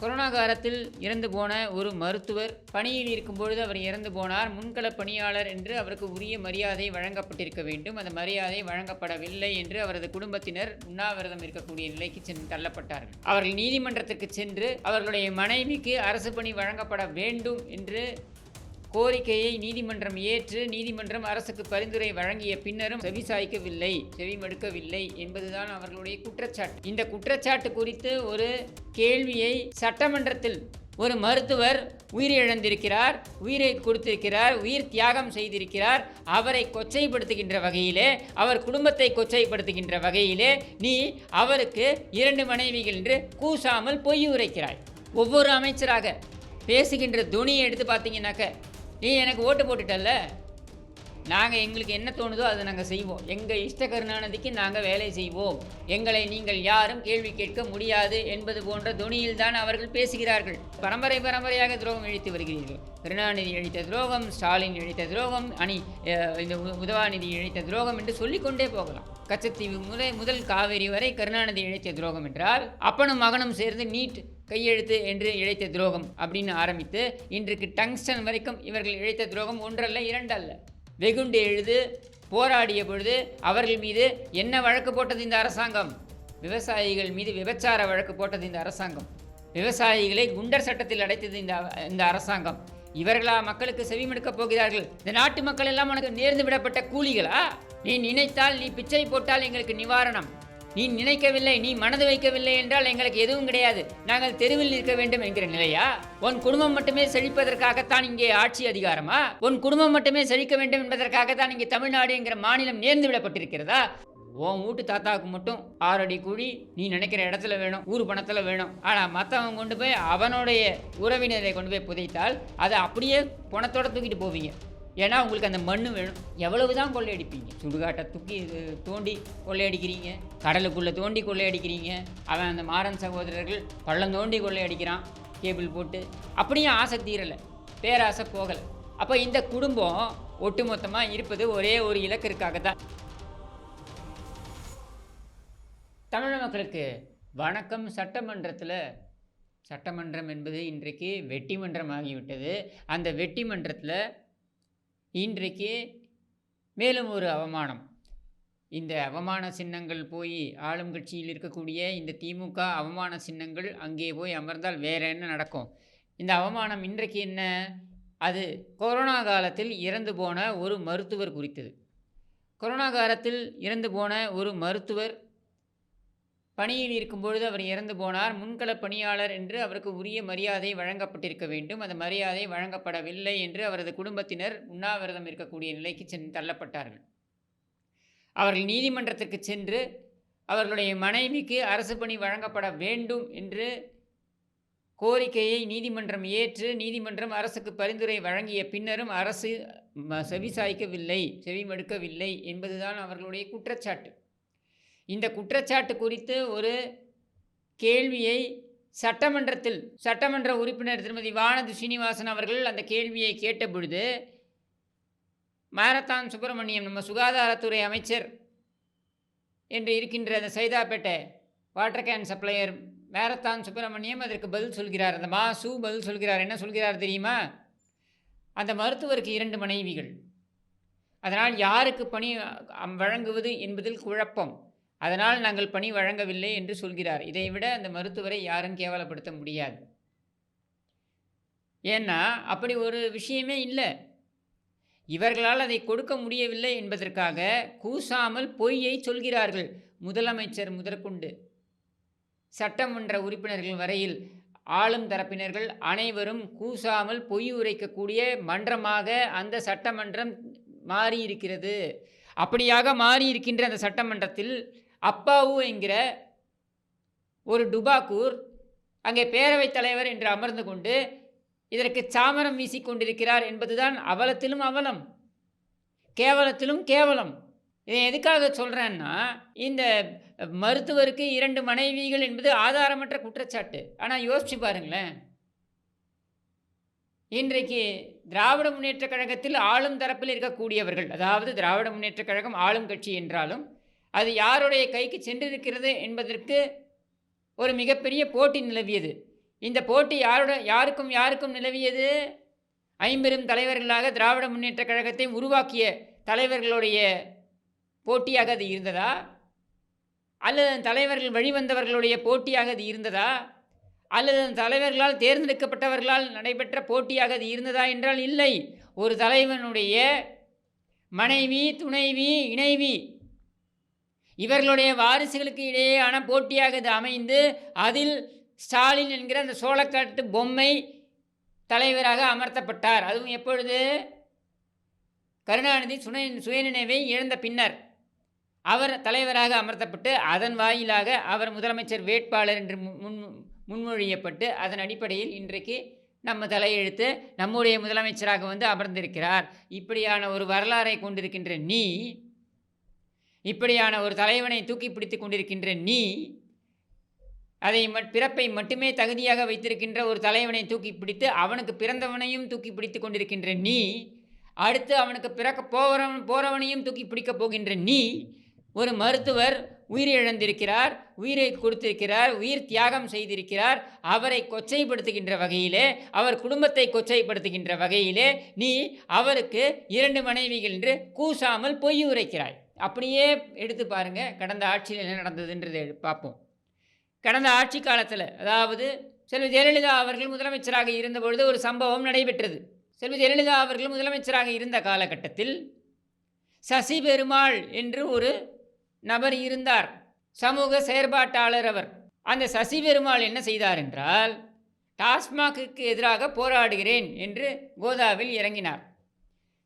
Corona காலத்தில் இறந்து போன ஒரு மருத்துவர் பணியில் இருக்கும்பொழுது அவர் இறந்து போனார். முன்கள பணியாளர் என்று அவருக்கு உரிய மரியாதை வழங்கப்பட்டிருக்க வேண்டும். அந்த மரியாதை வழங்கப்படவில்லை என்று அவரது குடும்பத்தினர் உண்ணாவிரதம் இருக்கக்கூடிய நிலைக்கு சென்று தள்ளப்பட்டார்கள். அவர்கள் நீதிமன்றத்திற்கு சென்று அவர்களுடைய மனைவிக்கு அரசு பணி வழங்கப்பட வேண்டும் என்று கோரிக்கையை நீதிமன்றம் ஏற்று நீதிமன்றம் அரசுக்கு பரிந்துரை வழங்கிய பின்னரும் செவிசாய்க்கவில்லை செவிமடுக்கவில்லை என்பதுதான் அவர்களுடைய குற்றச்சாட்டு. இந்த குற்றச்சாட்டு குறித்து ஒரு கேள்வியை சட்டமன்றத்தில் ஒரு மருத்துவர் உயிரிழந்திருக்கிறார் உயிரை கொடுத்திருக்கிறார் உயிர் தியாகம் செய்திருக்கிறார் அவரை கொச்சைப்படுத்துகின்ற வகையிலே அவர் குடும்பத்தை கொச்சைப்படுத்துகின்ற வகையிலே நீ அவருக்கு இரண்டு மனைவிகள் என்று கூசாமல் பொய் உரைக்கிறாய். ஒவ்வொரு அமைச்சராக பேசுகின்ற துணியை எடுத்து பார்த்தீங்கன்னாக்க நீ எனக்கு ஓட்டு போட்டுட்டல்ல? நாங்கள் எங்களுக்கு என்ன தோணுதோ அதை நாங்கள் செய்வோம். எங்கள் இஷ்ட கருணாநிதிக்கு நாங்கள் வேலை செய்வோம். எங்களை நீங்கள் யாரும் கேள்வி கேட்க முடியாது என்பது போன்ற துணியில் தான் அவர்கள் பேசுகிறார்கள். பரம்பரை பரம்பரையாக துரோகம் இழித்து வருகிறீர்கள். கருணாநிதி இழித்த துரோகம் ஸ்டாலின் இழைத்த துரோகம் அணி இந்த உதவாநிதி இழைத்த துரோகம் என்று சொல்லிக்கொண்டே போகலாம். கச்சத்தீவு முதல் முதல் காவேரி வரை கருணாநிதி இழைத்த துரோகம் என்றால் அப்பனும் மகனும் சேர்ந்து நீட் கையெழுத்து என்று இழைத்த துரோகம் அப்படின்னு ஆரம்பித்து இன்றைக்கு டங்ஸ்டன் வரைக்கும் இவர்கள் இழைத்த துரோகம் ஒன்றல்ல இரண்டல்ல. வெகுண்டு எழுது போராடிய பொழுது அவர்கள் மீது என்ன வழக்கு போட்டது இந்த அரசாங்கம்? விவசாயிகள் மீது விபச்சார வழக்கு போட்டது இந்த அரசாங்கம். விவசாயிகளை குண்டர் சட்டத்தில் அடைத்தது இந்த இந்த அரசாங்கம். இவர்களா மக்களுக்கு செவிமடுக்கப் போகிறார்கள்? இந்த நாட்டு மக்கள் எல்லாம் உனக்கு நேர்ந்து விடப்பட்ட கூலிகளா? நீ நினைத்தால் நீ பிச்சை போட்டால் எங்களுக்கு நிவாரணம். நீ நினைக்கவில்லை நீ மனது வைக்கவில்லை என்றால் எங்களுக்கு எதுவும் கிடையாது. நாங்கள் தெருவில் நிற்க வேண்டும் என்கிற நிலையா? உன் குடும்பம் மட்டுமே செழிப்பதற்காகத்தான் இங்கே ஆட்சி அதிகாரமா? உன் குடும்பம் மட்டுமே செழிக்க வேண்டும் என்பதற்காகத்தான் இங்கே தமிழ்நாடு என்கிற மாநிலம் நேர்ந்து விடப்பட்டிருக்கிறதா உன் வீட்டு தாத்தாவுக்கு மட்டும் ஆறு அடி குழி நீ நினைக்கிற இடத்துல வேணும் ஊர் பணத்தில் வேணும். ஆனால் மற்றவன் கொண்டு போய் அவனுடைய உறவினரை கொண்டு போய் புதைத்தால் அதை அப்படியே பணத்தோட தூக்கிட்டு போவீங்க. ஏன்னா உங்களுக்கு அந்த மண்ணு வேணும். எவ்வளவு தான் கொள்ளையடிப்பீங்க? சுடுகாட்டை தூக்கி தோண்டி கொள்ளையடிக்கிறீங்க. கடலுக்குள்ளே தோண்டி கொள்ளையடிக்கிறீங்க. அவன் அந்த மாறன் சகோதரர்கள் பள்ளம் தோண்டி கொள்ளையடிக்கிறான். கேபிள் போட்டு. அப்படியும் ஆசை தீரலை பேராசை போகலை. அப்போ இந்த குடும்பம் ஒட்டுமொத்தமாக இருப்பது ஒரே ஒரு இலக்கிற்காக தான். தமிழ் மக்களுக்கு வணக்கம். சட்டமன்றத்தில் சட்டமன்றம் என்பது இன்றைக்கு வெட்டிமன்றம் ஆகிவிட்டது அந்த வெட்டிமன்றத்தில் இன்றைக்கு மேலும் ஒரு அவமானம். இந்த அவமான சின்னங்கள் போய் ஆளும் கட்சியில் இருக்கக்கூடிய இந்த திமுக அவமான சின்னங்கள் அங்கே போய் அமர்ந்தால் வேற என்ன நடக்கும்? இந்த அவமானம் இன்றைக்கு என்ன? அது கொரோனா காலத்தில் இறந்து போன ஒரு மருத்துவர் குறித்தது. கொரோனா காலத்தில் இறந்து போன ஒரு மருத்துவர் பணியில் இருக்கும்பொழுது அவர் இறந்து போனார். முன்கள பணியாளர் என்று அவருக்கு உரிய மரியாதை வழங்கப்பட்டிருக்க வேண்டும். அந்த மரியாதை வழங்கப்படவில்லை என்று அவரது குடும்பத்தினர் உண்ணாவிரதம் இருக்கக்கூடிய நிலைக்கு சென்று தள்ளப்பட்டார்கள். அவர்கள் நீதிமன்றத்திற்கு சென்று அவர்களுடைய மனைவிக்கு அரசு பணி வழங்கப்பட வேண்டும் என்று கோரிக்கையை நீதிமன்றம் ஏற்று நீதிமன்றம் அரசுக்கு பரிந்துரை வழங்கிய பின்னரும் அரசு ம- செவி மடுக்கவில்லை என்பதுதான் அவர்களுடைய குற்றச்சாட்டு. இந்த குற்றச்சாட்டு குறித்து ஒரு கேள்வியை சட்டமன்றத்தில் சட்டமன்ற உறுப்பினர் திருமதி வானதி ஸ்ரீனிவாசன் அவர்கள் அந்த கேள்வியை கேட்ட பொழுது மாரத்தான் சுப்பிரமணியம் நம்ம சுகாதாரத்துறை அமைச்சர் என்று இருக்கின்ற அந்த Saidapet water can supplier marathon Subramaniam அதற்கு பதில் சொல்கிறார். அந்த மா சு பதில் சொல்கிறார். என்ன சொல்கிறார் தெரியுமா? அந்த மருத்துவருக்கு இரண்டு மனைவிகள். அதனால் யாருக்கு பணி வழங்குவது என்பதில் குழப்பம். அதனால் நாங்கள் பணி வழங்கவில்லை என்று சொல்கிறார். இதைவிட அந்த மருத்துவரை யாரும் கேவலப்படுத்த முடியாது. ஏன்னா அப்படி ஒரு விஷயமே இல்லை. இவர்களால் அதை கொடுக்க முடியவில்லை என்பதற்காக கூசாமல் பொய்யை சொல்கிறார்கள் முதலமைச்சர் முதற்கொண்டு. சட்டமன்ற உறுப்பினர்கள் வரையில் ஆளும் தரப்பினர்கள் அனைவரும் கூசாமல் பொய் உரைக்கக்கூடிய மன்றமாக அந்த சட்டமன்றம் மாறியிருக்கிறது. அப்படியாக மாறியிருக்கின்ற அந்த சட்டமன்றத்தில் அப்பாவு என்கிற ஒரு டுபாக்கூர் அங்கே பேரவைத் தலைவர் என்று அமர்ந்து கொண்டு இதற்கு சாமரம் வீசிக்கொண்டிருக்கிறார் என்பதுதான் அவலத்திலும் அவலம். கேவலத்திலும் கேவலம். இதை எதுக்காக சொல்கிறேன்னா இந்த மருத்துவருக்கு இரண்டு மனைவிகள் என்பது ஆதாரமற்ற குற்றச்சாட்டு. ஆனால் யோசிச்சு பாருங்களேன். இன்றைக்கு திராவிட முன்னேற்றக் கழகத்தில் ஆளும் தரப்பில் இருக்கக்கூடியவர்கள் அதாவது திராவிட முன்னேற்றக் கழகம் ஆளும் கட்சி என்றாலும் அது யாருடைய கைக்கு சென்றிருக்கிறது என்பதற்கு ஒரு மிகப்பெரிய போட்டி நிலவியது. இந்த போட்டி யாரோட யாருக்கும் யாருக்கும் நிலவியது? ஐம்பெரும் தலைவர்களாக திராவிட முன்னேற்ற கழகத்தை உருவாக்கிய தலைவர்களுடைய போட்டியாக அது இருந்ததா? அல்லது தலைவர்கள் வழிவந்தவர்களுடைய போட்டியாக அது இருந்ததா? அல்லது தலைவர்களால் தேர்ந்தெடுக்கப்பட்டவர்களால் நடைபெற்ற போட்டியாக அது இருந்ததா என்றால் இல்லை. ஒரு தலைவனுடைய மனைவி துணைவி இணைவி இவர்களுடைய வாரிசுகளுக்கு இடையேயான போட்டியாக இது அமைந்து அதில் ஸ்டாலின் என்கிற அந்த சோளக்காட்டு பொம்மை தலைவராக அமர்த்தப்பட்டார். அதுவும் எப்பொழுது? கருணாநிதி சுன சுயநினைவை இழந்த பின்னர் அவர் தலைவராக அமர்த்தப்பட்டு அதன் வாயிலாக அவர் முதலமைச்சர் வேட்பாளர் என்று முன்- முன்மொழியப்பட்டு அதன் அடிப்படையில் இன்றைக்கு நம்ம தலையெழுத்து நம்முடைய முதலமைச்சராக வந்து அமர்ந்திருக்கிறார். இப்படியான ஒரு வரலாறை கொண்டிருக்கின்ற நீ இப்படியான ஒரு தலைவனை தூக்கி பிடித்து கொண்டிருக்கின்ற நீ அதை மட் பிறப்பை மட்டுமே தகுதியாக வைத்திருக்கின்ற ஒரு தலைவனை தூக்கி பிடித்து அவனுக்கு பிறந்தவனையும் தூக்கி பிடித்து கொண்டிருக்கின்ற நீ அடுத்து அவனுக்கு பிறக்க போகிறவன் போகிறவனையும் தூக்கி பிடிக்கப் போகின்ற நீ ஒரு மருத்துவர் உயிரிழந்திருக்கிறார் உயிரை கொடுத்திருக்கிறார் உயிர் தியாகம் செய்திருக்கிறார் அவரை கொச்சைப்படுத்துகின்ற வகையிலே அவர் குடும்பத்தை கொச்சைப்படுத்துகின்ற வகையிலே நீ அவருக்கு இரண்டு மனைவிகள் என்று கூசாமல் பொய் உரைக்கிறாய். அப்படியே எடுத்து பாருங்கள் கடந்த ஆட்சியில் என்ன நடந்ததுன்றதை பார்ப்போம். கடந்த ஆட்சி காலத்தில் அதாவது செல்வி ஜெயலலிதா அவர்கள் முதலமைச்சராக இருந்தபொழுது ஒரு சம்பவம் நடைபெற்றது. செல்வி ஜெயலலிதா அவர்கள் முதலமைச்சராக இருந்த காலகட்டத்தில் சசி பெருமாள் என்று ஒரு நபர் இருந்தார் சமூக செயற்பாட்டாளர் அவர். அந்த சசி பெருமாள் என்ன செய்தார் என்றால் டாஸ்மாகுக்கு எதிராக போராடுகிறேன் என்று கோதாவில் இறங்கினார்.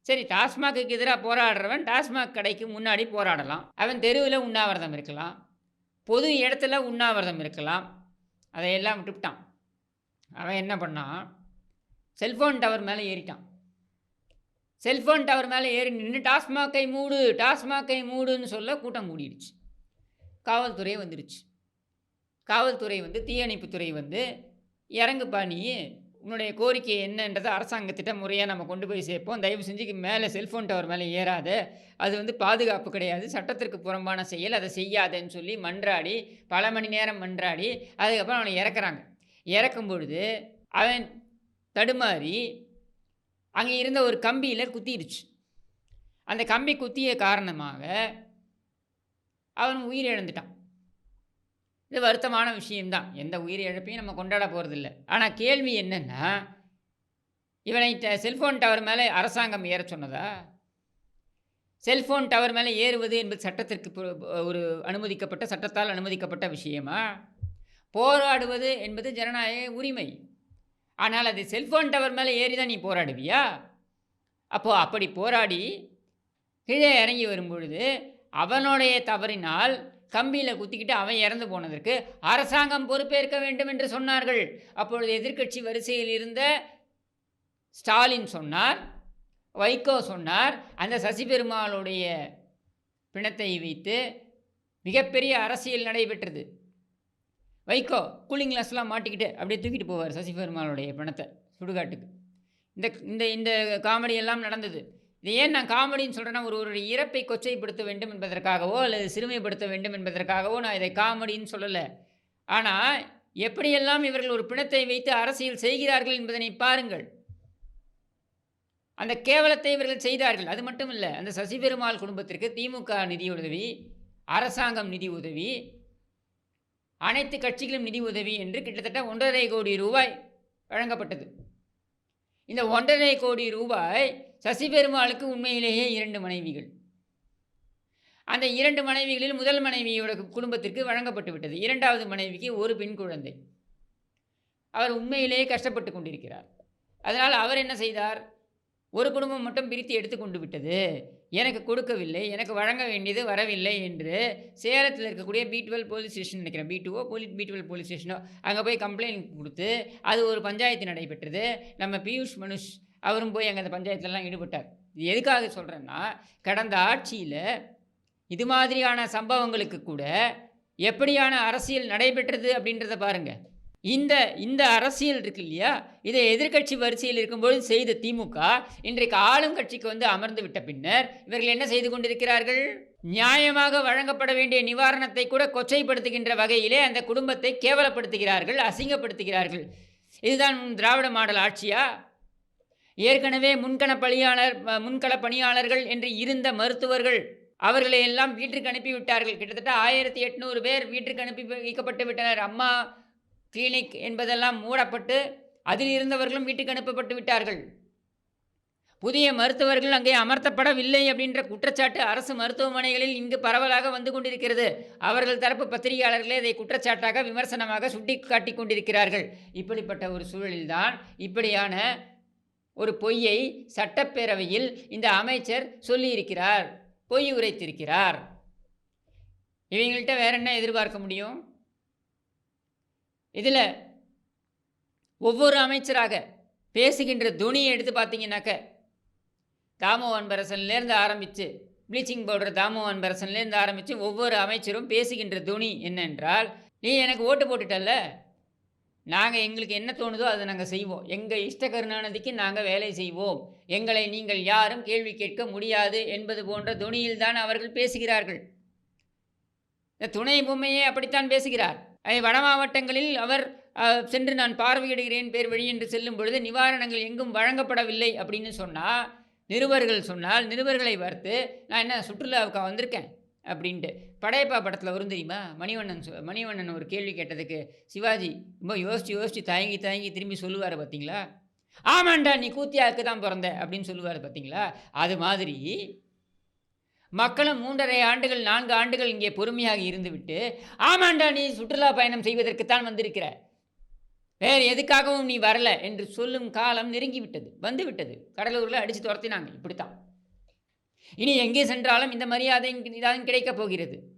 சரி டாஸ்மாகுக்கு எதிராக போராடுறவன் டாஸ்மாக் கடைக்கு முன்னாடி போராடலாம். அவன் தெருவில் உண்ணாவிரதம் இருக்கலாம். பொது இடத்துல உண்ணாவிரதம் இருக்கலாம். அதையெல்லாம் விட்டுவிட்டான் அவன் என்ன பண்ணான்? செல்ஃபோன் டவர் மேலே ஏறிட்டான். செல்ஃபோன் டவர் மேலே ஏறி நின்று டாஸ்மாக்கை மூடு டாஸ்மாக்கை மூடுன்னு சொல்ல கூட்டம் கூடிடுச்சு. காவல்துறை வந்துடுச்சு காவல்துறை வந்து தீயணைப்புத்துறை வந்து இறங்குப்பா நீ. உன்னுடைய கோரிக்கை என்னன்றதை அரசாங்கத்திட்ட முறையாக நம்ம கொண்டு போய் சேர்ப்போம். தயவு செஞ்சு மேலே செல்ஃபோன் டவர் மேலே ஏறாத. அது வந்து பாதுகாப்பு கிடையாது. சட்டத்திற்கு புறம்பான செயல். அதை செய்யாதேன்னு சொல்லி மன்றாடி பல மணி நேரம் மன்றாடி அதுக்கப்புறம் அவனை இறக்குறாங்க. இறக்கும் பொழுது அவன் தடுமாறி அங்கே இருந்த ஒரு கம்பியில் குத்திடுச்சு. அந்த கம்பி குத்திய காரணமாக அவன் உயிரிழந்துட்டான். இது வருத்தமான விஷயம்தான். எந்த உயிர் இழப்பையும் நம்ம கொண்டாட போகிறதில்ல ஆனால் கேள்வி என்னென்னா இவனை ட- செல்ஃபோன் டவர் மேலே அரசாங்கம் ஏற சொன்னதா? செல்ஃபோன் டவர் மேலே ஏறுவது என்பது சட்டத்திற்கு ஒரு அனுமதிக்கப்பட்ட சட்டத்தால் அனுமதிக்கப்பட்ட விஷயமா? போராடுவது என்பது ஜனநாயக உரிமை. ஆனால் அது செல்ஃபோன் டவர் மேலே ஏறி தான் நீ போராடுவியா? அப்போது அப்படி போராடி கீழே இறங்கி வரும்பொழுது அவனுடைய தவறினால் கம்பியில் குத்திக்கிட்டு அவன் இறந்து போனதற்கு அரசாங்கம் பொறுப்பேற்க வேண்டும் என்று சொன்னார்கள். அப்பொழுது எதிர்க்கட்சி வரிசையில் இருந்த ஸ்டாலின் சொன்னார் வைகோ சொன்னார் அந்த சசி பெருமாளுடைய பிணத்தை வைத்து மிகப்பெரிய அரசியல் நடைபெற்றது. வைகோ கூலிங் கிளாஸ்லாம் மாட்டிக்கிட்டு அப்படியே தூக்கிட்டு போவார் சசி பெருமாளுடைய பிணத்தை சுடுகாட்டுக்கு. இந்த இந்த இந்த காமெடி எல்லாம் நடந்தது. இது ஏன் நான் காமெடின்னு சொல்கிறேன்னா ஒரு ஒரு இறப்பை கொச்சைப்படுத்த வேண்டும் என்பதற்காகவோ அல்லது சிறுமைப்படுத்த வேண்டும் என்பதற்காகவோ நான் இதை காமெடின்னு சொல்லலை. ஆனால் எப்படியெல்லாம் இவர்கள் ஒரு பிணத்தை வைத்து அரசியல் செய்கிறார்கள் என்பதனை பாருங்கள். அந்த கேவலத்தை இவர்கள் செய்தார்கள். அது மட்டும் இல்லை அந்த சசி பெருமாள் குடும்பத்திற்கு திமுக நிதி உதவி அரசாங்கம் நிதி உதவி அனைத்து கட்சிகளும் நிதி உதவி என்று கிட்டத்தட்ட ஒன்றரை கோடி ரூபாய் வழங்கப்பட்டது. இந்த ஒன்றரை கோடி ரூபாய் சசி பெருமாளுக்கு உண்மையிலேயே இரண்டு மனைவிகள். அந்த இரண்டு மனைவிகளில் முதல் மனைவியோட குடும்பத்திற்கு வழங்கப்பட்டு விட்டது. இரண்டாவது மனைவிக்கு ஒரு பெண் குழந்தை. அவர் உண்மையிலேயே கஷ்டப்பட்டு கொண்டிருக்கிறார். அதனால் அவர் என்ன செய்தார்? ஒரு குடும்பம் மட்டும் பிரித்து எடுத்துக்கொண்டு விட்டது. எனக்கு கொடுக்கவில்லை எனக்கு வழங்க வேண்டியது வரவில்லை என்று சேலத்தில் இருக்கக்கூடிய பி டுவெல் போலீஸ் ஸ்டேஷன் நினைக்கிறேன். பி டூவோ போலி பி டுவெல் போலீஸ் ஸ்டேஷனோ அங்கே போய் கம்ப்ளைண்ட் கொடுத்து அது ஒரு பஞ்சாயத்து நடைபெற்றது. நம்ம பியூஷ் மனுஷ் அவரும் போய் அங்கே அந்த பஞ்சாயத்துலலாம் ஈடுபட்டார். இது எதுக்காக சொல்கிறேன்னா கடந்த ஆட்சியில் இது மாதிரியான சம்பவங்களுக்கு கூட எப்படியான அரசியல் நடைபெற்றது அப்படின்றத பாருங்கள் இந்த இந்த அரசியல் இருக்கு இல்லையா? இதை எதிர்க்கட்சி வரிசையில் இருக்கும்போது செய்த திமுக இன்றைக்கு ஆளும் கட்சிக்கு வந்து அமர்ந்து விட்ட பின்னர் இவர்கள் என்ன செய்து கொண்டிருக்கிறார்கள்? நியாயமாக வழங்கப்பட வேண்டிய நிவாரணத்தை கூட கொச்சைப்படுத்துகின்ற வகையிலே அந்த குடும்பத்தை கேவலப்படுத்துகிறார்கள் அசிங்கப்படுத்துகிறார்கள். இதுதான் திராவிட மாடல் ஆட்சியா? ஏற்கனவே முன்கள பணியாளர் முன்கள பணியாளர்கள் என்று இருந்த மருத்துவர்கள் அவர்களை எல்லாம் வீட்டிற்கு அனுப்பிவிட்டார்கள். கிட்டத்தட்ட ஆயிரத்தி எட்நூறு பேர் வீட்டிற்கு அனுப்பி வைக்கப்பட்டு விட்டனர். அம்மா கிளினிக் என்பதெல்லாம் மூடப்பட்டு அதில் இருந்தவர்களும் வீட்டுக்கு அனுப்பப்பட்டு விட்டார்கள். புதிய மருத்துவர்கள் அங்கே அமர்த்தப்படவில்லை அப்படின்ற குற்றச்சாட்டு அரசு மருத்துவமனைகளில் இங்கு பரவலாக வந்து கொண்டிருக்கிறது. அவர்கள் தரப்பு பத்திரிகையாளர்களே இதை குற்றச்சாட்டாக விமர்சனமாக சுட்டி காட்டி கொண்டிருக்கிறார்கள். இப்படிப்பட்ட ஒரு சூழலில்தான் இப்படியான ஒரு பொய்யை சட்டப்பேரவையில் இந்த அமைச்சர் சொல்லியிருக்கிறார். பொய் உரைத்திருக்கிறார். இவங்கள்ட்ட வேற என்ன எதிர்பார்க்க முடியும்? இதில் ஒவ்வொரு அமைச்சராக பேசுகின்ற துணியை எடுத்து பார்த்தீங்கன்னாக்க தாமோ பரசன்லேருந்து ஆரம்பித்து ப்ளீச்சிங் பவுடர் தாமோ பரசன்லேருந்து ஆரம்பித்து ஒவ்வொரு அமைச்சரும் பேசுகின்ற துணி என்னென்றால் நீ எனக்கு ஓட்டு போட்டுட்டல்ல? நாங்கள் எங்களுக்கு என்ன தோணுதோ அதை நாங்கள் செய்வோம். எங்கள் இஷ்ட கருணாநிதிக்கு நாங்கள் வேலை செய்வோம். எங்களை நீங்கள் யாரும் கேள்வி கேட்க முடியாது என்பது போன்ற துணியில்தான் அவர்கள் பேசுகிறார்கள். இந்த துணை பொம்மையே அப்படித்தான் பேசுகிறார். வட மாவட்டங்களில் அவர் சென்று நான் பார்வையிடுகிறேன் பேர் வழி என்று செல்லும் பொழுது நிவாரணங்கள் எங்கும் வழங்கப்படவில்லை அப்படின்னு சொன்னால் நிருபர்கள் சொன்னால் நிருபர்களை பார்த்து நான் என்ன சுற்றுலாவுக்கு வந்திருக்கேன்? அப்படின்ட்டு. படையப்பா படத்தில் வரும் தெரியுமா? மணிவண்ணன் சொ- மணிவண்ணன் ஒரு கேள்வி கேட்டதுக்கு சிவாஜி ரொம்ப யோசித்து யோசித்து தயங்கி தயங்கி திரும்பி சொல்லுவார் பார்த்தீங்களா ஆமாண்டா நீ கூத்தியாவுக்கு தான் பிறந்த அப்படின்னு சொல்லுவார் பார்த்தீங்களா அது மாதிரி மக்களும் மூன்றரை ஆண்டுகள் நான்கு ஆண்டுகள் இங்கே பொறுமையாக இருந்துவிட்டு ஆமாண்டா நீ சுற்றுலா பயணம் செய்வதற்குத்தான் வந்திருக்கிற. வேறு எதுக்காகவும் நீ வரல என்று சொல்லும் காலம் நெருங்கிவிட்டது வந்து விட்டது கடலூரில் அடித்து துரத்தினாங்க இப்படித்தான். இனி எங்கே சென்றாலும் இந்த மரியாதை இதாகவும் கிடைக்கப் போகிறது.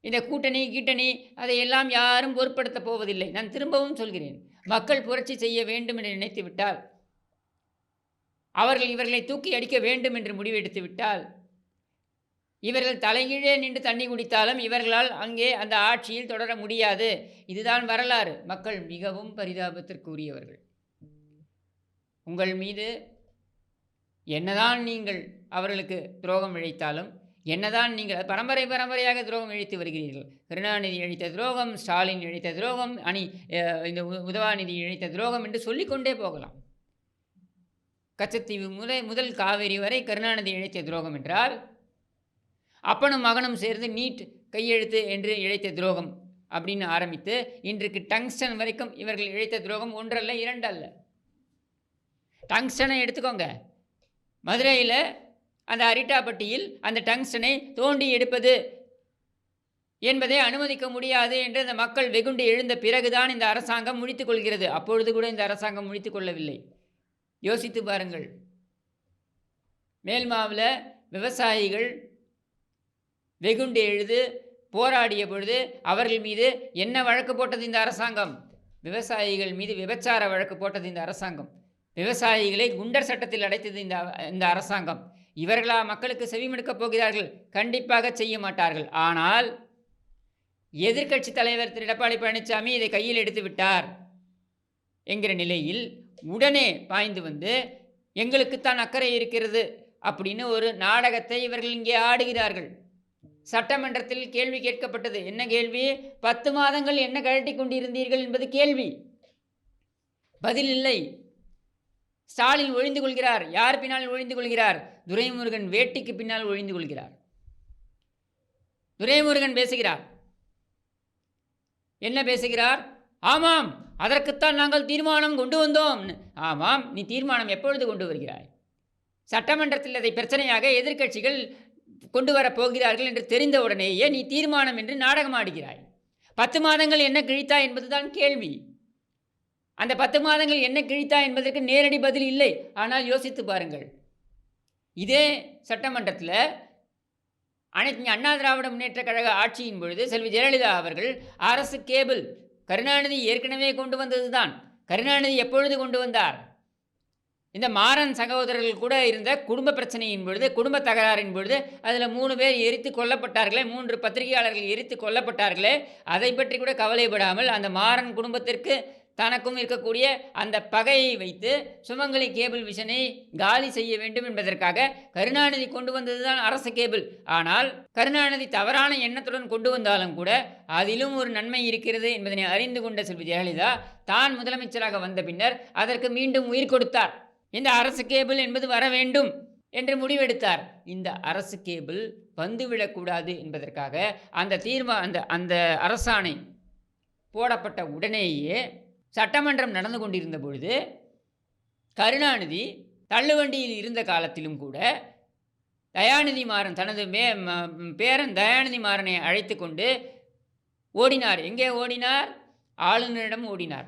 இந்த கூட்டணி கீட்டணி அதையெல்லாம் யாரும் பொருட்படுத்தப் போவதில்லை. நான் திரும்பவும் சொல்கிறேன். மக்கள் புரட்சி செய்ய வேண்டும் என்று நினைத்து விட்டால் அவர்கள் இவர்களை தூக்கி அடிக்க வேண்டும் என்று முடிவெடுத்து விட்டால் இவர்கள் தலைகீழே நின்று தண்ணி குடித்தாலும் இவர்களால் அங்கே அந்த ஆட்சியில் தொடர முடியாது. இதுதான் வரலாறு. மக்கள் மிகவும் பரிதாபத்திற்குரியவர்கள். உங்கள் மீது என்னதான் நீங்கள் அவர்களுக்கு துரோகம் இழைத்தாலும் என்னதான் நீங்கள் பரம்பரை பரம்பரையாக துரோகம் இழைத்து வருகிறீர்கள். கருணாநிதி இழைத்த துரோகம் ஸ்டாலின் இழைத்த துரோகம் அணி இந்த உ- உதவாநிதி இழைத்த துரோகம் என்று சொல்லிக்கொண்டே போகலாம். கச்சத்தீவு முதல் முதல் காவேரி வரை கருணாநிதி இழைத்த துரோகம் என்றால் அப்பனும் மகனும் சேர்ந்து நீட் கையெழுத்து என்று இழைத்த துரோகம் அப்படின்னு ஆரம்பித்து இன்றைக்கு டங்ஸ்டன் வரைக்கும் இவர்கள் இழைத்த துரோகம் ஒன்றல்ல இரண்டல்ல. டங்ஸ்டனை எடுத்துக்கோங்க. மதுரையில் அந்த அரிட்டாப்பட்டியில் அந்த டங்ஸ்டனை தோண்டி எடுப்பது என்பதை அனுமதிக்க முடியாது என்று அந்த மக்கள் வெகுண்டு எழுந்த பிறகுதான் இந்த அரசாங்கம் முடித்துக் கொள்கிறது. அப்பொழுது கூட இந்த அரசாங்கம் முடித்துக் கொள்ளவில்லை. யோசித்து பாருங்கள். மேல்மாவில் விவசாயிகள் வெகுண்டு எழுது போராடிய பொழுது அவர்கள் மீது என்ன வழக்கு போட்டது இந்த அரசாங்கம்? விவசாயிகள் மீது விபச்சார வழக்கு போட்டது இந்த அரசாங்கம். விவசாயிகளை குண்டர் சட்டத்தில் அடைத்தது இந்த இந்த அரசாங்கம். இவர்களா மக்களுக்கு செவிமடுக்கப் போகிறார்கள்? கண்டிப்பாக செய்ய மாட்டார்கள். ஆனால் எதிர்க்கட்சி தலைவர் திரு. எடப்பாடி பழனிசாமி இதை கையில் எடுத்து விட்டார் என்கிற நிலையில் உடனே பாய்ந்து வந்து எங்களுக்குத்தான் அக்கறை இருக்கிறது அப்படின்னு ஒரு நாடகத்தை இவர்கள் இங்கே ஆடுகிறார்கள். சட்டமன்றத்தில் கேள்வி கேட்கப்பட்டது. என்ன கேள்வி? பத்து மாதங்கள் என்ன கழட்டி கொண்டிருந்தீர்கள் என்பது கேள்வி. பதில் இல்லை. ஸ்டாலின் ஒழிந்து கொள்கிறார். யார் பின்னால் ஒழிந்து கொள்கிறார்? துரைமுருகன் வேட்டிக்கு பின்னால் ஒழிந்து கொள்கிறார். துரைமுருகன் பேசுகிறார். என்ன பேசுகிறார்? ஆமாம் அதற்குத்தான் நாங்கள் தீர்மானம் கொண்டு வந்தோம். ஆமாம் நீ தீர்மானம் எப்பொழுது கொண்டு வருகிறாய்? சட்டமன்றத்தில் அதை பிரச்சனையாக எதிர்க்கட்சிகள் கொண்டு வரப் போகிறார்கள் என்று தெரிந்த உடனேயே நீ தீர்மானம் என்று நாடகமாடுகிறாய். பத்து மாதங்கள் என்ன கிழித்தாய் என்பதுதான் கேள்வி. அந்த பத்து மாதங்கள் என்ன கிழித்தா என்பதற்கு நேரடி பதில் இல்லை. ஆனால் யோசித்து பாருங்கள். இதே சட்டமன்றத்தில் அனைத்து அண்ணா திராவிட முன்னேற்ற கழக ஆட்சியின் பொழுது செல்வி ஜெயலலிதா அவர்கள் அரசு கேபிள் கருணாநிதி ஏற்கனவே கொண்டு வந்தது தான் கருணாநிதி எப்பொழுது கொண்டு வந்தார்? இந்த மாறன் சகோதரர்கள் கூட இருந்த குடும்ப பிரச்சனையின் பொழுது குடும்ப தகராறின் பொழுது அதில் மூணு பேர் எரித்து கொல்லப்பட்டார்களே மூன்று பத்திரிகையாளர்கள் எரித்து கொல்லப்பட்டார்களே. அதை பற்றி கூட கவலைப்படாமல் அந்த மாறன் குடும்பத்திற்கு தனக்கும் இருக்கக்கூடிய அந்த பகையை வைத்து சுமங்கலி கேபிள் விஷனை காலி செய்ய வேண்டும் என்பதற்காக கருணாநிதி கொண்டு வந்ததுதான் அரசு கேபிள். ஆனால் கருணாநிதி தவறான எண்ணத்துடன் கொண்டு வந்தாலும் கூட அதிலும் ஒரு நன்மை இருக்கிறது என்பதனை அறிந்து கொண்ட செல்வி ஜெயலலிதா தான் முதலமைச்சராக வந்த பின்னர் அதற்கு மீண்டும் உயிர் கொடுத்தார். இந்த அரசு கேபிள் என்பது வர வேண்டும் என்று முடிவெடுத்தார். இந்த அரசு கேபிள் வந்துவிடக்கூடாது என்பதற்காக அந்த தீர்மா அந்த அந்த அரசாணை போடப்பட்ட உடனேயே சட்டமன்றம் நடந்து கொண்டிருந்த பொழுது கருணாநிதி தள்ளுவண்டியில் இருந்த காலத்திலும் கூட தயாநிதி மாறன் தனது மே ம- பேரன் தயாநிதி மாறனை அழைத்து கொண்டு ஓடினார். எங்கே ஓடினார்? ஆளுநரிடம் ஓடினார்.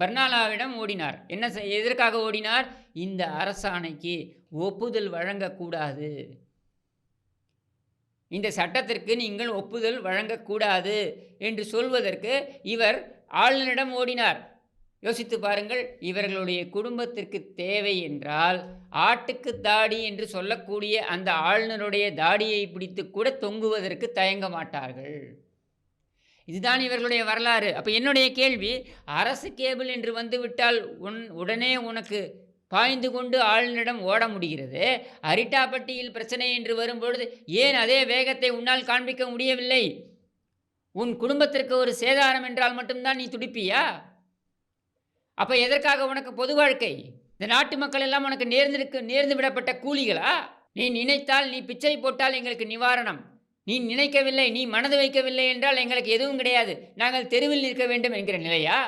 பர்னாலாவிடம் ஓடினார். என்ன எதற்காக ஓடினார்? இந்த அரசாணைக்கு ஒப்புதல் வழங்கக்கூடாது. இந்த சட்டத்திற்கு நீங்கள் ஒப்புதல் வழங்கக்கூடாது என்று சொல்வதற்கு இவர் ஆளுநரிடம் ஓடினார். யோசித்து பாருங்கள் இவர்களுடைய குடும்பத்திற்கு தேவை என்றால் ஆட்டுக்கு தாடி என்று சொல்லக்கூடிய அந்த ஆளுநருடைய தாடியை பிடித்து கூட தொங்குவதற்கு தயங்க மாட்டார்கள். இதுதான் இவர்களுடைய வரலாறு. அப்போ என்னுடைய கேள்வி அரசு கேபிள் என்று வந்துவிட்டால் உன் உடனே உனக்கு பாய்ந்து கொண்டு ஆளுநரிடம் ஓட முடிகிறது. அரிட்டாப்பட்டியில் பிரச்சனை என்று வரும்பொழுது ஏன் அதே வேகத்தை உன்னால் காண்பிக்க முடியவில்லை? உன் குடும்பத்திற்கு ஒரு சேதாரம் என்றால் மட்டும்தான் நீ துடிப்பியா? அப்போ எதற்காக உனக்கு பொது வாழ்க்கை? இந்த நாட்டு மக்கள் எல்லாம் உனக்கு நேர்ந்திருக்கு நேர்ந்து விடப்பட்ட கூலிகளா? நீ நினைத்தால் நீ பிச்சை போட்டால் எங்களுக்கு நிவாரணம். நீ நினைக்கவில்லை நீ மனது வைக்கவில்லை என்றால் எங்களுக்கு எதுவும் கிடையாது. நாங்கள் தெருவில் நிற்க வேண்டும் என்கிற நிலையா?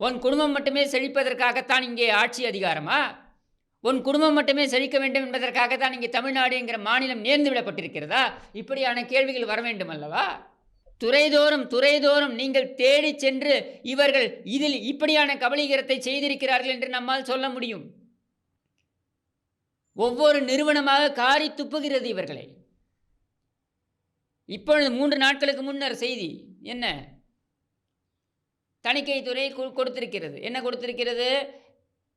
உன் குடும்பம் மட்டுமே செழிப்பதற்காகத்தான் இங்கே ஆட்சி அதிகாரமா? உன் குடும்பம் மட்டுமே செழிக்க வேண்டும் என்பதற்காகத்தான் இங்கே தமிழ்நாடு என்கிற மாநிலம் நேர்ந்து விடப்பட்டிருக்கிறதா? இப்படியான கேள்விகள் வர வேண்டும் அல்லவா துறைதோறும் துறைதோறும் நீங்கள் தேடிச் சென்று இவர்கள் இதில் இப்படியான கபலீகரத்தை செய்திருக்கிறார்கள் என்று நம்மால் சொல்ல முடியும். ஒவ்வொரு நிறுவனமாக காரி துப்புகிறது இவர்களை. இப்பொழுது மூன்று நாட்களுக்கு முன்னர் செய்தி என்ன? தணிக்கை துறை கொ- கொடுத்திருக்கிறது. என்ன கொடுத்திருக்கிறது?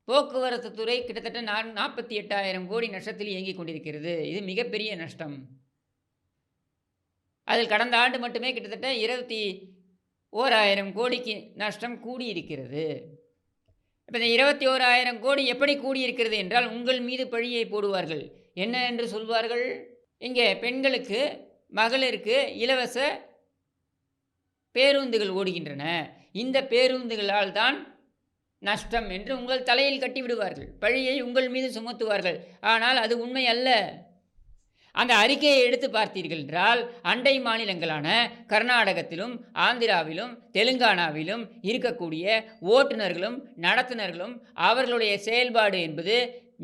போக்குவரத்து துறை கிட்டத்தட்ட நா நாற்பத்தி எட்டாயிரம் கோடி நஷ்டத்தில் இயங்கிக் கொண்டிருக்கிறது. இது மிகப்பெரிய நஷ்டம். அதில் கடந்த ஆண்டு மட்டுமே கிட்டத்தட்ட இருபத்தி ஓராயிரம் கோடிக்கு நஷ்டம் கூடியிருக்கிறது. இப்போ இந்த இருபத்தி ஓராயிரம் கோடி எப்படி கூடியிருக்கிறது என்றால் உங்கள் மீது பழியை போடுவார்கள். என்ன என்று சொல்வார்கள்? இங்கே பெண்களுக்கு மகளிருக்கு இலவச பேருந்துகள் ஓடுகின்றன. இந்த பேருந்துகளால் தான் நஷ்டம் என்று உங்கள் தலையில் கட்டிவிடுவார்கள் பழியை உங்கள் மீது சுமத்துவார்கள். ஆனால் அது உண்மை அல்ல. அந்த அறிக்கையை எடுத்து பார்த்தீர்கள் என்றால் அண்டை மாநிலங்களான கர்நாடகத்திலும் ஆந்திராவிலும் தெலுங்கானாவிலும் இருக்கக்கூடிய ஓட்டுநர்களும் நடத்துனர்களும் அவர்களுடைய செயல்பாடு என்பது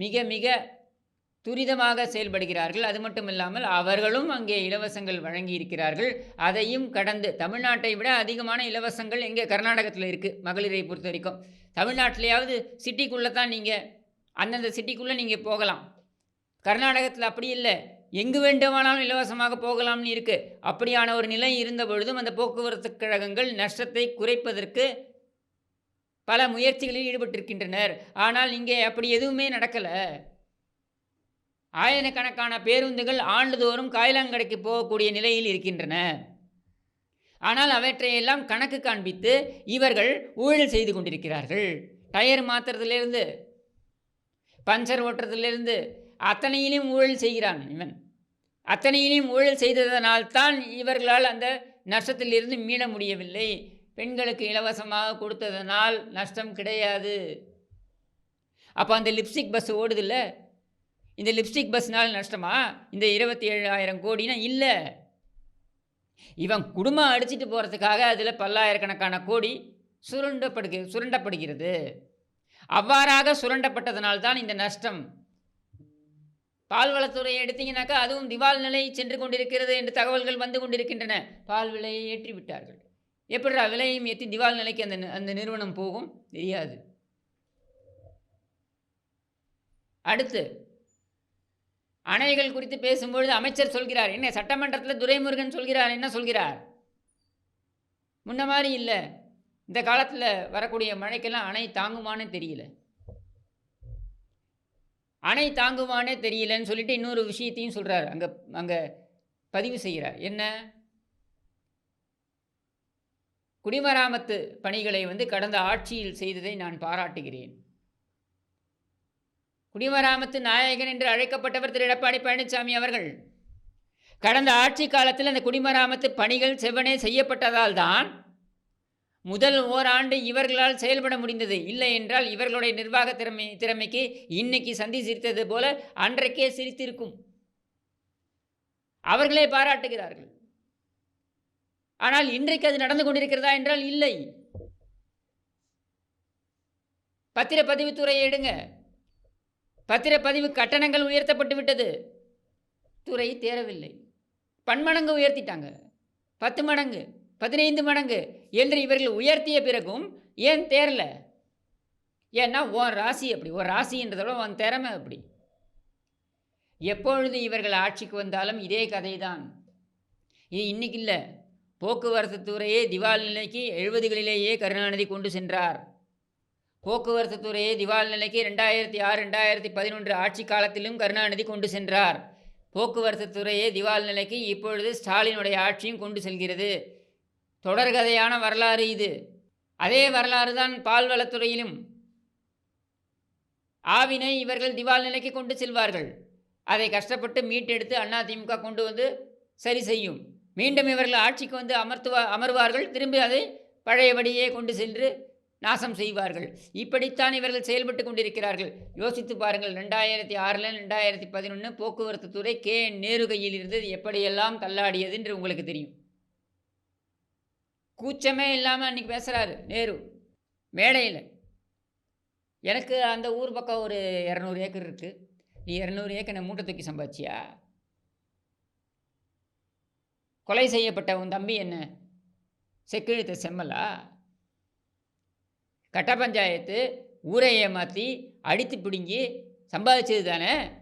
மிக மிக துரிதமாக செயல்படுகிறார்கள். அது மட்டும் இல்லாமல் அவர்களும் அங்கே இலவசங்கள் வழங்கி இருக்கிறார்கள் அதையும் கடந்து தமிழ்நாட்டை விட அதிகமான இலவசங்கள் எங்கே? கர்நாடகத்தில் இருக்குது மகளிரை பொறுத்த வரைக்கும். தமிழ்நாட்டிலேயாவது சிட்டிக்குள்ளே தான் நீங்கள் அந்தந்த சிட்டிக்குள்ளே நீங்கள் போகலாம். கர்நாடகத்தில் அப்படி இல்லை. எங்கு வேண்டுமானாலும் இலவசமாக போகலாம்னு இருக்கு. அப்படியான ஒரு நிலை இருந்த பொழுதும் அந்த போக்குவரத்து கழகங்கள் நஷ்டத்தை குறைப்பதற்கு பல முயற்சிகளில் ஈடுபட்டிருக்கின்றனர். ஆனால் இங்கே அப்படி எதுவுமே நடக்கலை. ஆயிரக்கணக்கான பேருந்துகள் ஆண்டுதோறும் காயிலாங்கடைக்கு போகக்கூடிய நிலையில் இருக்கின்றன. ஆனால் அவற்றையெல்லாம் கணக்கு காண்பித்து இவர்கள் ஊழல் செய்து கொண்டிருக்கிறார்கள். டயர் மாற்றுறதுலேருந்து பஞ்சர் ஓட்டுறதுலேருந்து அத்தனையிலையும் ஊழல் செய்கிறான் இவன். அத்தனையிலையும் ஊழல் செய்ததனால்தான் இவர்களால் அந்த நஷ்டத்திலிருந்து மீள முடியவில்லை. பெண்களுக்கு இலவசமாக கொடுத்ததனால் நஷ்டம் கிடையாது. அப்போ அந்த லிப்ஸ்டிக் பஸ் ஓடுதில்ல? இந்த லிப்ஸ்டிக் பஸ்னால் நஷ்டமா? இந்த இருபத்தி ஏழாயிரம் கோடினா இல்லை. இவன் குடும்பம் அடிச்சிட்டு போகிறதுக்காக அதில் பல்லாயிரக்கணக்கான கோடி சுரண்டப்படுகிறது சுரண்டப்படுகிறது. அவ்வாறாக சுரண்டப்பட்டதனால்தான் இந்த நஷ்டம் பால்வளத்துறையை எடுத்தீங்கன்னாக்கா அதுவும் திவால் நிலை சென்று கொண்டிருக்கிறது என்று தகவல்கள் வந்து கொண்டிருக்கின்றன. பால் விலையை ஏற்றி விட்டார்கள். எப்படிடா விலையும் ஏற்றி திவால் நிலைக்கு அந்த அந்த நிறுவனம் போகும்? தெரியாது. அடுத்து அணைகள் குறித்து பேசும்பொழுது அமைச்சர் சொல்கிறார் என்ன சட்டமன்றத்தில் துரைமுருகன் சொல்கிறார் என்ன சொல்கிறார்? முன்ன மாதிரி இல்லை. இந்த காலத்தில் வரக்கூடிய மழைக்கெல்லாம் அணை தாங்குமானே தெரியல. அணை தாங்குமானே தெரியலன்னு சொல்லிட்டு இன்னொரு விஷயத்தையும் சொல்கிறார் அங்கே அங்கே பதிவு செய்கிறார். என்ன? குடிமராமத்து பணிகளை வந்து கடந்த ஆட்சியில் செய்ததை நான் பாராட்டுகிறேன். குடிமராமத்து நாயகன் என்று அழைக்கப்பட்டவர் திரு எடப்பாடி பழனிசாமி அவர்கள் கடந்த ஆட்சி காலத்தில் அந்த குடிமராமத்து பணிகள் செவ்வனே செய்யப்பட்டதால் தான் முதல் ஓராண்டு இவர்களால் செயல்பட முடிந்தது. இல்லை என்றால் இவர்களுடைய நிர்வாக திறமை திறமைக்கு இன்னைக்கு சந்தி சிரித்தது போல அன்றைக்கே சிரித்திருக்கும். அவர்களே பாராட்டுகிறார்கள். ஆனால் இன்றைக்கு அது நடந்து கொண்டிருக்கிறதா என்றால் இல்லை. பத்திரப்பதிவுத்துறையை எடுங்க. பத்திரப்பதிவு கட்டணங்கள் உயர்த்தப்பட்டு விட்டது. துறை தேரவில்லை. பன்மடங்கு உயர்த்திட்டாங்க. பத்து மடங்கு. பதினைந்து மடங்கு என்று இவர்கள் உயர்த்திய பிறகும் ஏன் தேரல ஏன்னா உன் ராசி அப்படி ஒரு ராசின்றதோட விட உன் திறமை அப்படி. எப்பொழுது இவர்கள் ஆட்சிக்கு வந்தாலும் இதே கதை தான் இது இன்னைக்கு இல்லை. போக்குவரத்து துறையே திவால் நிலைக்கு எழுபதுகளிலேயே கருணாநிதி கொண்டு சென்றார். போக்குவரத்து துறையை திவால் நிலைக்கு ரெண்டாயிரத்தி ஆறு ரெண்டாயிரத்தி பதினொன்று ஆட்சி காலத்திலும் கருணாநிதி கொண்டு சென்றார். போக்குவரத்து துறையை திவால் நிலைக்கு இப்பொழுது ஸ்டாலினுடைய ஆட்சியும் கொண்டு செல்கிறது. தொடர்கதையான வரலாறு இது. அதே வரலாறு தான் பால்வளத்துறையிலும். ஆவினை இவர்கள் திவால் நிலைக்கு கொண்டு செல்வார்கள். அதை கஷ்டப்பட்டு மீட்டெடுத்து அதிமுக கொண்டு வந்து சரி செய்யும். மீண்டும் இவர்கள் ஆட்சிக்கு வந்து அமர்த்துவா அமர்வார்கள். திரும்பி அதை பழையபடியே கொண்டு சென்று நாசம் செய்வார்கள். இப்படித்தான் இவர்கள் செயல்பட்டு கொண்டிருக்கிறார்கள். யோசித்து பாருங்கள் ரெண்டாயிரத்தி ஆறில் ரெண்டாயிரத்தி பதினொன்று போக்குவரத்து துறை கே நேரு கையில் இருந்தது எப்படியெல்லாம் தள்ளாடியது என்று உங்களுக்கு தெரியும். கூச்சமே இல்லாமல் அன்றைக்கி பேசுகிறாரு நேரு. மேடையில். எனக்கு அந்த ஊர் பக்கம் ஒரு இரநூறு ஏக்கர் இருக்குது நீ இரநூறு ஏக்கர் நான் மூட்டை தூக்கி சம்பாதிச்சியா? கொலை செய்யப்பட்ட உன் தம்பி என்ன? செக்கிழுத்த செம்மலா? கட்ட பஞ்சாயத்து ஊரை ஏமாற்றி அடித்து பிடுங்கி சம்பாதிச்சது தானே?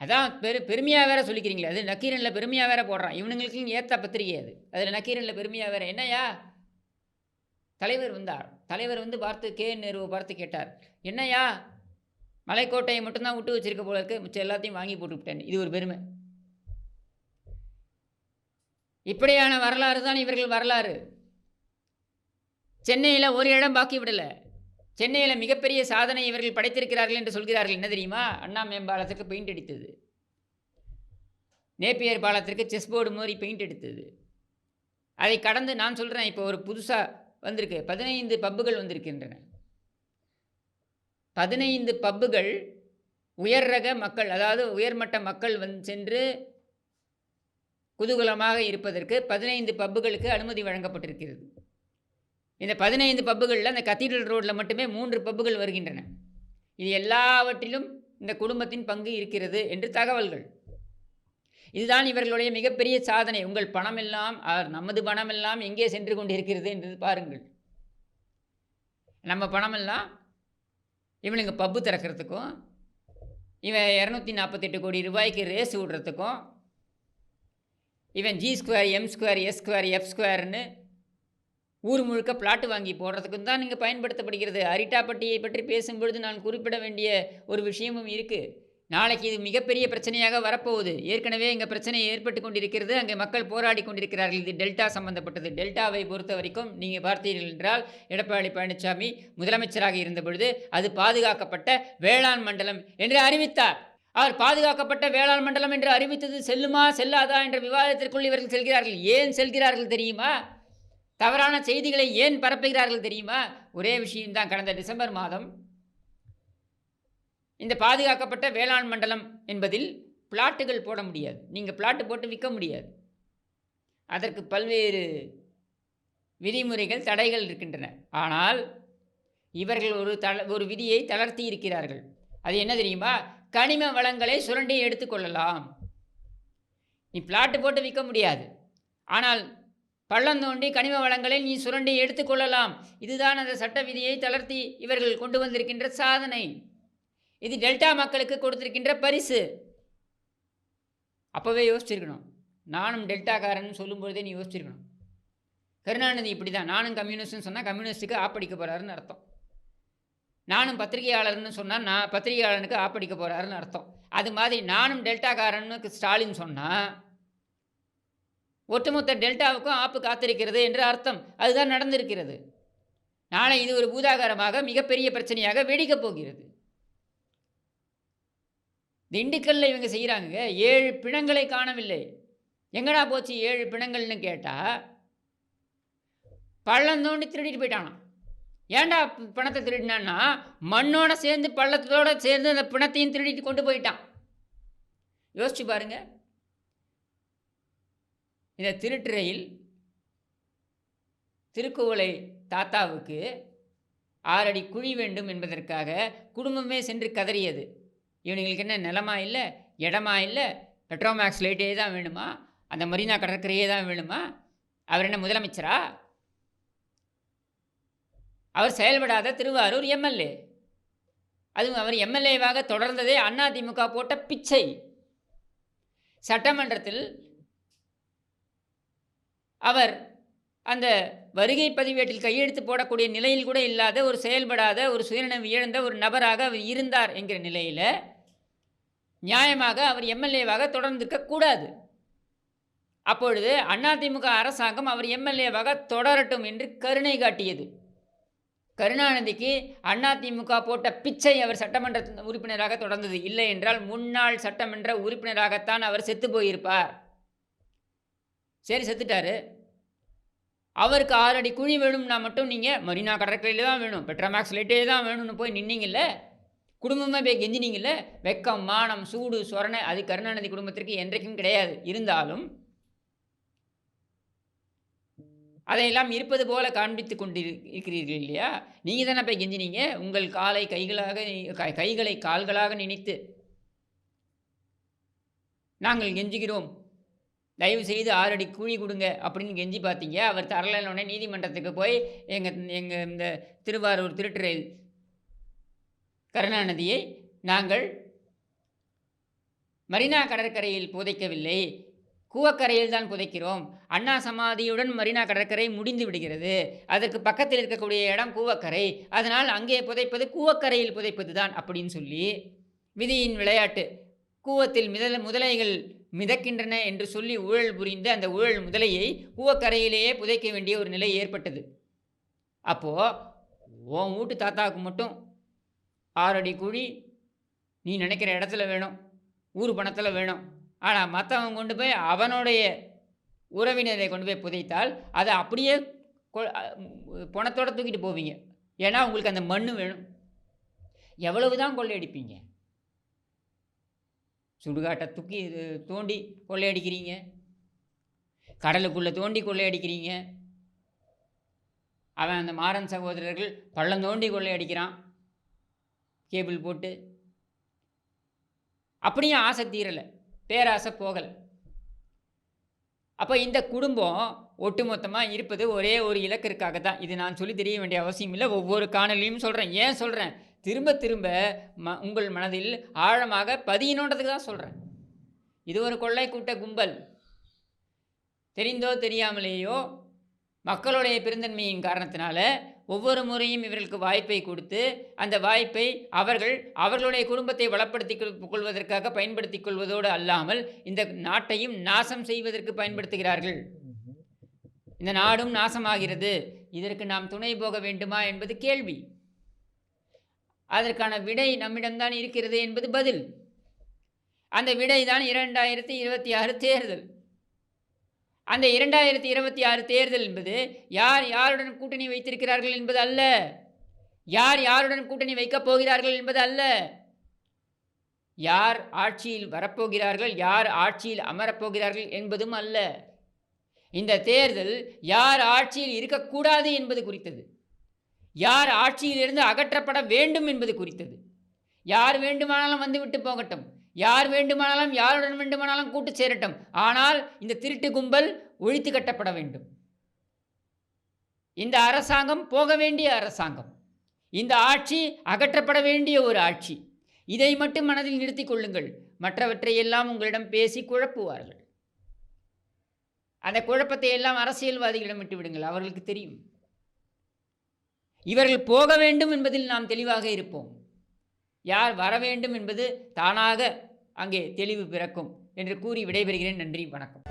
அதான் பெரு பெருமையாக வேற சொல்லிக்கிறீங்களே. அது நக்கீரனில் பெருமையாக வேற போடுறான். இவனுங்களுக்கு ஏற்ற பத்திரிகை அது. அதில் நக்கீரனில் பெருமையாக வேற. என்னையா தலைவர் வந்தார். தலைவர் வந்து பார்த்து கே. நேருவை பார்த்து கேட்டார். என்னையா மலைக்கோட்டையை மட்டும்தான் விட்டு வச்சிருக்க போல இருக்கு. மிச்சம் எல்லாத்தையும் வாங்கி போட்டு விட்டேன் இது ஒரு பெருமை. இப்படியான வரலாறு தான் இவர்கள் வரலாறு. சென்னையில் ஒரு இடம் பாக்கி விடலை. சென்னையில் மிகப்பெரிய சாதனை இவர்கள் படைத்திருக்கிறார்கள் என்று சொல்கிறார்கள். என்ன தெரியுமா? அண்ணா மேம்பாலத்திற்கு பெயிண்ட் அடித்தது. நேப்பியர் பாலத்திற்கு செஸ் போர்டு மாதிரி பெயிண்ட் எடுத்தது. அதை கடந்து நான் சொல்கிறேன் இப்போ ஒரு புதுசாக வந்திருக்கு. பதினைந்து பப்புகள் வந்திருக்கின்றன. பதினைந்து பப்புகள் உயர் ரக மக்கள் அதாவது உயர்மட்ட மக்கள் வந் சென்று குதூகலமாக இருப்பதற்கு பதினைந்து பப்புகளுக்கு அனுமதி வழங்கப்பட்டிருக்கிறது. இந்த பதினைந்து பப்புகளில் அந்த கத்தீட்ரல் ரோட்டில் மட்டுமே மூன்று பப்புகள் வருகின்றன. இது எல்லாவற்றிலும் இந்த குடும்பத்தின் பங்கு இருக்கிறது என்று தகவல்கள். இதுதான் இவர்களுடைய மிகப்பெரிய சாதனை. உங்கள் பணமெல்லாம் நமது பணமெல்லாம் எங்கே சென்று கொண்டிருக்கிறது என்று பாருங்கள். நம்ம பணமெல்லாம் இவனுங்க பப்பு திறக்கிறதுக்கும் இவன் இரநூத்தி நாற்பத்தெட்டு கோடி ரூபாய்க்கு ரேஸ் விடுறதுக்கும் இவன் G square M square S square F ஸ்கொயர்னு ஊர் முழுக்க பிளாட்டு வாங்கி போடுறதுக்கும் தான் இங்கே பயன்படுத்தப்படுகிறது. அரிட்டாப்பட்டியை பற்றி பேசும்பொழுது நான் குறிப்பிட வேண்டிய ஒரு விஷயமும் இருக்குது நாளைக்கு இது மிகப்பெரிய பிரச்சனையாக வரப்போகுது. ஏற்கனவே இங்கே பிரச்சனை ஏற்பட்டு கொண்டிருக்கிறது. அங்கே மக்கள் போராடி கொண்டிருக்கிறார்கள். இது டெல்டா சம்பந்தப்பட்டது. டெல்டாவை பொறுத்த வரைக்கும் நீங்கள் பார்த்தீர்கள் என்றால் எடப்பாடி பழனிசாமி முதலமைச்சராக இருந்த பொழுது அது பாதுகாக்கப்பட்ட வேளாண் மண்டலம் என்று அறிவித்தார். அவர் பாதுகாக்கப்பட்ட வேளாண் மண்டலம் என்று அறிவித்தது செல்லுமா செல்லாதா என்ற விவாதத்திற்குள் இவர்கள் செல்கிறார்கள். ஏன் செல்கிறார்கள் தெரியுமா? தவறான செய்திகளை ஏன் பரப்புகிறார்கள் தெரியுமா? ஒரே விஷயம்தான். கடந்த டிசம்பர் மாதம் இந்த பாதுகாக்கப்பட்ட வேளாண் மண்டலம் என்பதில் பிளாட்டுகள் போட முடியாது. நீங்கள் பிளாட்டு போட்டு விற்க முடியாது. அதற்கு பல்வேறு விதிமுறைகள் தடைகள் இருக்கின்றன. ஆனால் இவர்கள் ஒரு தள ஒரு விதியை தளர்த்தி இருக்கிறார்கள். அது என்ன தெரியுமா? கனிம வளங்களை சுரண்டி எடுத்துக்கொள்ளலாம் நீ பிளாட்டு போட்டு விற்க முடியாது. ஆனால் பள்ளம் தோண்டி கனிம வளங்களை நீ சுரண்டி எடுத்துக்கொள்ளலாம் இதுதான் அந்த சட்ட விதியை தளர்த்தி இவர்கள் கொண்டு வந்திருக்கின்ற சாதனை. இது டெல்டா மக்களுக்கு கொடுத்திருக்கின்ற பரிசு. அப்போவே யோசிச்சிருக்கணும். நானும் டெல்டாக்காரன் சொல்லும்பொழுதே நீ யோசிச்சிருக்கணும். கருணாநிதி இப்படி தான் நானும் கம்யூனிஸ்ட்னு சொன்னால் கம்யூனிஸ்ட்டுக்கு ஆப்படிக்க போகிறாருன்னு அர்த்தம். நானும் பத்திரிகையாளர்னு சொன்னால் நான் பத்திரிகையாளனுக்கு ஆப்படிக்க போகிறாருன்னு அர்த்தம். அது மாதிரி நானும் டெல்டாக்காரனுக்கு ஸ்டாலின் சொன்னால் ஒட்டுமொத்த டெல்டாவுக்கும் ஆப்பு காத்திருக்கிறது என்று அர்த்தம். அதுதான் நடந்திருக்கிறது. நாளை இது ஒரு பூதாகாரமாக மிகப்பெரிய பிரச்சனையாக வெடிக்கப் போகிறது. திண்டுக்கல்ல இவங்க செய்கிறாங்க ஏழு பிணங்களை காணவில்லை. எங்கடா போச்சு ஏழு பிணங்கள்னு கேட்டால் பள்ளம் தோண்டி திருடிட்டு போயிட்டானாம். ஏன்டா பிணத்தை பணத்தை திருடினான்னா மண்ணோட சேர்ந்து பள்ளத்தோட சேர்ந்து அந்த பிணத்தையும் திருடிட்டு கொண்டு போயிட்டான். யோசிச்சு பாருங்கள் இந்த திருட்டுறையில் திருக்குவளை தாத்தாவுக்கு ஆறடி குழி வேண்டும் என்பதற்காக குடும்பமே சென்று கதறியது. இவனுங்களுக்கு என்ன நிலமா இல்லை இடமா இல்லை பெட்ரோமேக்ஸ் லைட்டே தான் வேணுமா? அந்த மரீனா கடற்கரையே தான் வேணுமா? அவர் என்ன முதலமைச்சரா? அவர் செயல்படாத திருவாரூர் எம்எல்ஏ. அதுவும் அவர் எம்எல்ஏவாக தொடர்ந்ததே அதிமுக போட்ட பிச்சை. சட்டமன்றத்தில் அவர் அந்த வருகை பதிவேட்டில் கையெழுத்து போடக்கூடிய நிலையில் கூட இல்லாத ஒரு செயல்படாத ஒரு சுயநலம் இழந்த ஒரு நபராக அவர் இருந்தார் என்கிற நிலையில் நியாயமாக அவர் எம்எல்ஏவாக தொடர்ந்திருக்கக்கூடாது அப்பொழுது அதிமுக அரசாங்கம் அவர் எம்எல்ஏவாக தொடரட்டும் என்று கருணை காட்டியது. கருணாநிதிக்கு அதிமுக போட்ட பிச்சை அவர் சட்டமன்ற உறுப்பினராக தொடர்ந்தது. இல்லை என்றால் முன்னாள் சட்டமன்ற உறுப்பினராகத்தான் அவர் செத்து போயிருப்பார். சரி செத்துட்டாரு. அவருக்கு ஆறடி குழி வேணும்னா மட்டும் நீங்கள் மரீனா கடற்கரையில் தான் வேணும். பெட்ராமேக்ஸ் லைட்டே தான் வேணும்னு போய் நின்னீங்கல்ல? குடும்பமாக போய் கெஞ்சினீங்கல்ல? வெக்கம் மானம் சூடு சொரணை அது கருணாநிதி குடும்பத்திற்கு என்றைக்கும் கிடையாது. இருந்தாலும் அதையெல்லாம் இருப்பது போல காண்பித்து கொண்டு இருக்கிறீர்கள் இல்லையா? நீங்கள் தானே போய் கெஞ்சினீங்க? உங்கள் காலை கைகளாக கைகளை கால்களாக நினைத்து நாங்கள் கெஞ்சுகிறோம். தயவு செய்து ஆறடி கூலி கொடுங்க அப்படின்னு கெஞ்சி பார்த்தீங்க. அவர் தரலன்னொடனே நீதிமன்றத்துக்கு போய் எங்கள் எங்கள் இந்த திருவாரூர் திருட்டுறையில் கருணாநிதியை நாங்கள் மரீனா கடற்கரையில் புதைக்கவில்லை. கூவக்கரையில் தான் புதைக்கிறோம். அண்ணா சமாதியுடன் மரீனா கடற்கரை முடிந்து விடுகிறது. அதற்கு பக்கத்தில் இருக்கக்கூடிய இடம் கூவக்கரை. அதனால் அங்கே புதைப்பது கூவக்கரையில் புதைப்பது தான் அப்படின்னு சொல்லி விதியின் விளையாட்டு. கூவத்தில் முதல முதலைகள் மிதக்கின்றன என்று சொல்லி ஊழல் புரிந்த அந்த ஊழல் முதலையை கூவக்கரையிலேயே புதைக்க வேண்டிய ஒரு நிலை ஏற்பட்டது. அப்போது உன் வீட்டு தாத்தாவுக்கு மட்டும் ஆறடி குழி நீ நினைக்கிற இடத்துல வேணும் ஊர் பணத்தில் வேணும். ஆனால் மற்றவன் கொண்டு போய் அவனுடைய உறவினரை கொண்டு போய் புதைத்தால் அதை அப்படியே கொ- தூக்கிட்டு போவீங்க. ஏன்னா உங்களுக்கு அந்த மண் வேணும். எவ்வளவு தான் கொள்ளையடிப்பீங்க? சுடுகாட்டை தூக்கி தோண்டி கொள்ளையடிக்கிறீங்க. கடலுக்குள்ளே தோண்டி கொள்ளையடிக்கிறீங்க. அவன் அந்த மாறன் சகோதரர்கள் பள்ளம் தோண்டி கொள்ளையடிக்கிறான். கேபிள் போட்டு. அப்படியும் ஆசை தீரலை. பேராசை போகலை. அப்போ இந்த குடும்பம் ஒட்டுமொத்தமாக இருப்பது ஒரே ஒரு இலக்கிற்காக தான் இது நான் சொல்லி தெரிய வேண்டிய அவசியம் இல்லை. ஒவ்வொரு காணொலியும் சொல்கிறேன் ஏன் சொல்கிறேன் திரும்ப திரும்ப ம உங்கள் மனதில் ஆழமாக பதியணுன்றதுக்கு தான் சொல்கிறேன் இது ஒரு கொள்ளை கூட்ட கும்பல். தெரிந்தோ தெரியாமலேயோ மக்களுடைய பெருந்தன்மையின் காரணத்தினால ஒவ்வொரு முறையும் இவர்களுக்கு வாய்ப்பை கொடுத்து அந்த வாய்ப்பை அவர்கள் அவர்களுடைய குடும்பத்தை வளப்படுத்திக் கொள்- கொள்வதற்காக பயன்படுத்திக் கொள்வதோடு அல்லாமல் இந்த நாட்டையும் நாசம் செய்வதற்கு பயன்படுத்துகிறார்கள். இந்த நாடும் நாசமாகிறது. இதற்கு நாம் துணை போக வேண்டுமா என்பது கேள்வி. அதற்கான விடை நம்மிடம்தான் இருக்கிறது என்பது பதில். அந்த விடை தான் இரண்டாயிரத்தி இருபத்தி ஆறு தேர்தல். அந்த இரண்டாயிரத்தி இருபத்தி ஆறு தேர்தல் என்பது யார் யாருடன் கூட்டணி வைத்திருக்கிறார்கள் என்பது அல்ல. யார் யாருடன் கூட்டணி வைக்கப் போகிறார்கள் என்பது அல்ல. யார் ஆட்சியில் வரப்போகிறார்கள் யார் ஆட்சியில் அமரப்போகிறார்கள் என்பதும் அல்ல. இந்த தேர்தல் யார் ஆட்சியில் இருக்கக்கூடாது என்பது குறித்தது. யார் ஆட்சியிலிருந்து அகற்றப்பட வேண்டும் என்பது குறித்தது. யார் வேண்டுமானாலும் வந்துவிட்டு போகட்டும். யார் வேண்டுமானாலும் யாருடன் வேண்டுமானாலும் கூட்டு சேரட்டும். ஆனால் இந்த திருட்டு கும்பல் ஒழித்து கட்டப்பட வேண்டும். இந்த அரசாங்கம் போக வேண்டிய அரசாங்கம். இந்த ஆட்சி அகற்றப்பட வேண்டிய ஒரு ஆட்சி. இதை மட்டும் மனதில் நிறுத்திக் கொள்ளுங்கள். மற்றவற்றை எல்லாம் உங்களிடம் பேசி குழப்புவார்கள். அந்த குழப்பத்தை எல்லாம் அரசியல்வாதிகளிடம் விட்டு விடுங்கள் அவர்களுக்கு தெரியும். இவர்கள் போக வேண்டும் என்பதில் நாம் தெளிவாக இருப்போம். யார் வர வேண்டும் என்பது தானாக அங்கே தெளிவு பிறக்கும் என்று கூறி விடைபெறுகிறேன். நன்றி வணக்கம்.